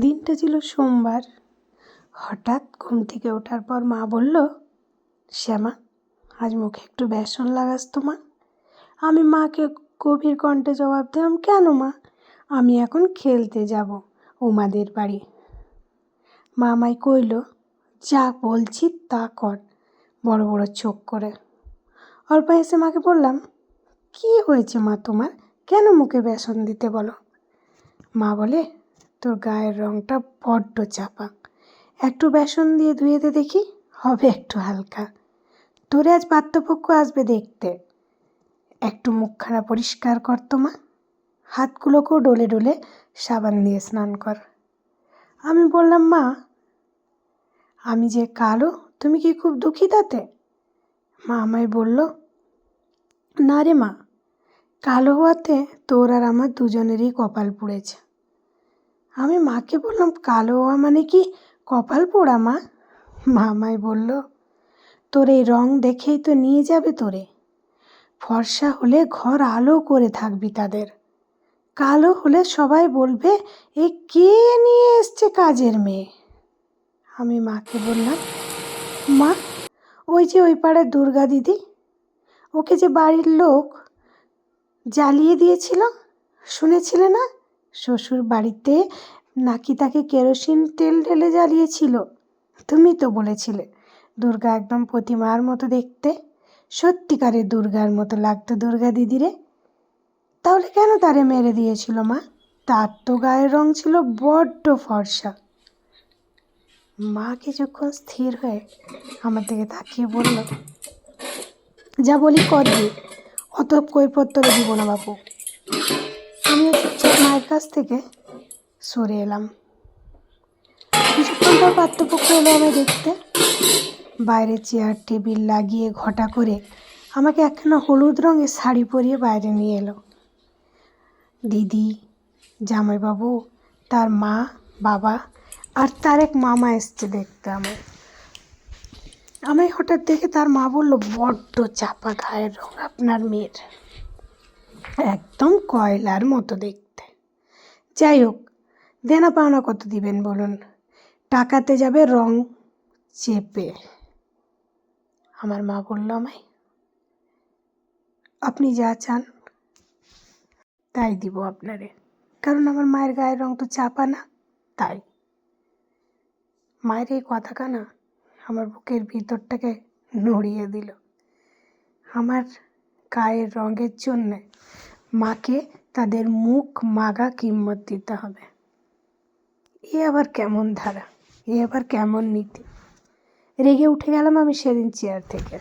দিনটা ছিল সোমবার। হঠাৎ ঘুম থেকে ওঠার পর মা বলল, শ্যামা, আজ মুখে একটু বেসন লাগাস তো মা। আমি মাকে গভীর কণ্ঠে জবাব দিলাম, কেন মা? আমি এখন খেলতে যাব উমাদের বাড়ি। মা আমায় কইল, যা বলছি তা কর। বড় বড় চোখ করে। অল্প এসে মাকে বললাম, কী হয়েছে মা তোমার? কেন মুখে বেসন দিতে বলো? মা বলে তোর গায়ের রঙটা বড্ড চাপা। একটু বেসন দিয়ে ধুয়ে দে দেখি, হবে একটু হালকা। তোরে আজ পাত্রপক্ষ আসবে দেখতে। একটু মুখখানা পরিষ্কার কর তো মা। হাতগুলোকেও ডলে ডলে সাবান দিয়ে স্নান কর। আমি বললাম, মা, আমি যে কালো, তুমি কি খুব দুঃখী তাতে? মা আমায় বলল, না রে মা, কালো হওয়াতে তোর আর আমার দুজনেরই কপাল পুড়েছে। আমি মাকে বললাম, কালো হওয়া মানে কি? কপাল পোড়া, মা? মা আমায় বলল, তোর এই রং দেখেই তো নিয়ে যাবে তোরে। ফর্সা হলে ঘর আলো করে থাকবি তাদের। কালো হলে সবাই বলবে, এ কে নিয়ে এসছে কাজের মেয়ে? আমি মাকে বললাম, মা, ওই যে ওই পাড়ার দুর্গা দিদি, ওকে যে বাড়ির লোক জ্বালিয়ে দিয়েছিল, শুনেছিলে না? শ্বশুর বাড়িতে নাকি তাকে কেরোসিন তেল ঢেলে জ্বালিয়েছিল? তুমি তো বলেছিলে, দুর্গা একদম প্রতিমার মতো দেখতে। সত্যিকারের দুর্গার মতো লাগতো দুর্গা দিদিরে তাহলে কেন তারে মেরে দিয়েছিল মা? তার তো গায়ের রং ছিল বড্ড ফর্সা। মা কিছুক্ষণ স্থির হয়ে আমার দিকে তাকিয়ে বলল, যা বলি করবি অত কৈপত্তরে দিব না বাপু। কাছ থেকে সরে এলাম। কিছুক্ষণ পর পাত্রপক্ষ এলো আমায় দেখতে। বাইরে চেয়ার, টেবিল লাগিয়ে ঘটা করে আমাকে একখানা হলুদ রঙের শাড়ি পরিয়ে বাইরে নিয়ে এলো। দিদি, জামাইবাবু, তার মা, বাবা আর তার এক মামা এসছে দেখতে আমায়। আমায় হঠাৎ দেখে তার মা বলল, বড্ড চাপা গায়ের রং আপনার মেয়ের। একদম কয়লার মতো দেখতে। যাই হোক দেনা পাওনা কত দিবেন বলুন? টাকাতে যাবে রং চেপে। আমার মা বলল আমায়, আপনি যা চান, তাই দিব আপনারে। কারণ আমার মায়ের গায়ের রং তো চাপা না, তাই। মায়ের এই কথাটা না আমার বুকের ভিতরটাকে নড়িয়ে দিল। আমার গায়ের রঙের জন্যে মাকে তাদের মুখ মাগা কিম্মত দিতে হবে। এ আবার কেমন ধারা? এ আবার কেমন নীতি? রেগে উঠে গেলাম আমি সেদিন চেয়ার থেকে।